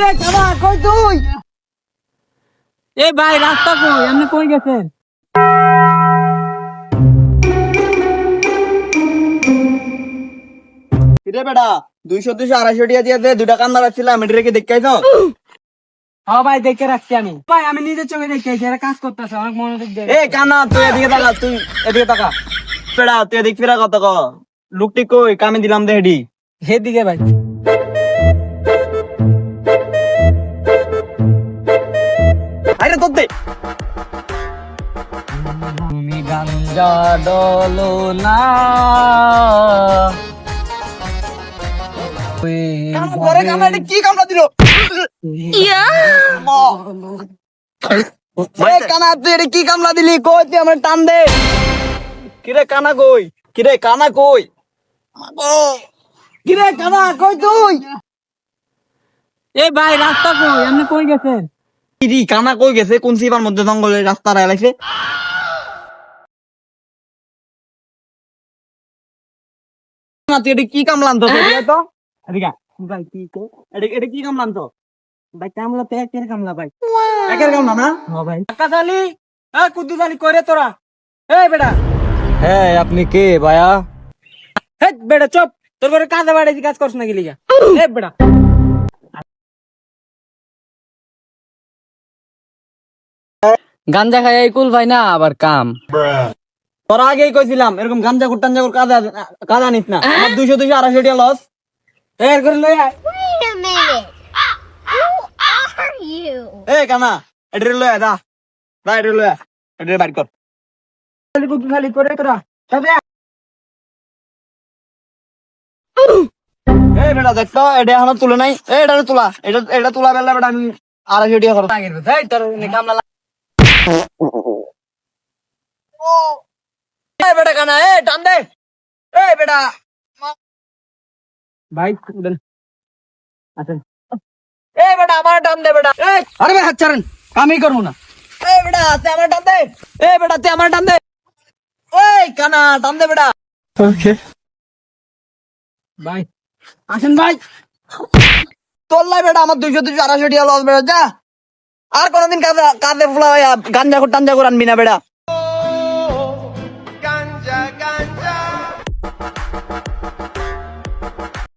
কিরে কানা কই তুই? এ ভাই রাস্তা কই? আপনি কই গেছেন? কিরে বেটা দুইশো দুইশো আড়াইশো টিয়া দিয়ে দে দুটা কান্দা রাখছিলাম এটা রেখে দেখাই তো হ্যাঁ ভাই দেখে রাখছি আমি। ভাই আমি নিজের চোখে দেখে এরা কাজ করতেছে অনেক মনোযোগ দিয়ে এ কানা তুই এদিকে তাকা তুই এদিকে তাকা। বেড়া তুই এদিক ফিরা কত ক? লুকটি কই? কামে দিলাম দে হেডি। সেদিকে ভাই। তুমি গাঞ্জা ডলো না। এটা কি কামলা দিল? কানা তুই এটা কি কামলা দিলি? কই তুই আমার টান দে। কিরে কানা কই? কিরে কানা কই? কিরে কানা কই তুই? এ ভাই রাস্তা কই? আপনি কই গেছেন ইরি কানা কই গেছে? কোন সিবার মধ্যে জঙ্গলে রাস্তা রাইলাইছে? না তুই এটা কি কামলাম তো এদিকে তো এদিকে ভাই কি কো এটা এটা কি কামলাম তো ভাই কামলা তো একের কামলা ভাই একের কামলা না হ্যাঁ ভাই কাকা জালি এ কুদ্দু জালি করে তোরা এ বেটা হ্যাঁ আপনি কে ভাইয়া হে বেটা চুপ তোর করে কাঁদে বাড়ি কাজ করছ না গেলি এ বেটা গাঞ্জা খাই এই কুল ভাই না আবার কাম তোর আগেই কইছিলাম এরকম গাঞ্জা কুট টাঞ্জা কুট কাজা কাজা নিস না। আমার দুইশো দুইশো আড়াইশো টাকা লস এর করে লই আয়? এ কানা এটা লয়া দা দা এটা লয়া এটা বাইর কর। জালি কুদ্দু জালি করে তোরা তবে এই বেটা দেখ তো এটা এখনও তুলে নাই। এ এটা তোলা। এটা এটা তোলা বেলা বেটা আমি আড়াইশো টাকা খরচ এই তোর নে কামলা এ বেটা এ টান দে। এ বেটা। ভাই আছেন এ বেটা আমার টান দে বেটা। এ আরে ভাই হাত ছাড়েন। আমি করব না। এ বেটা তে আমার টান দে। এ বেটা তে আমার টান দে। এই কানা টান দে বেটা। ভাই আসেন ভাই। তোল্লাই বেটা আমার দুইশো দুইশো আড়াইশো টাকা লস বেটা যা। আর কোনোদিন কাজে কাজে ফুলা গাঞ্জা করে টাঞ্জা করে আনবি না বেটা।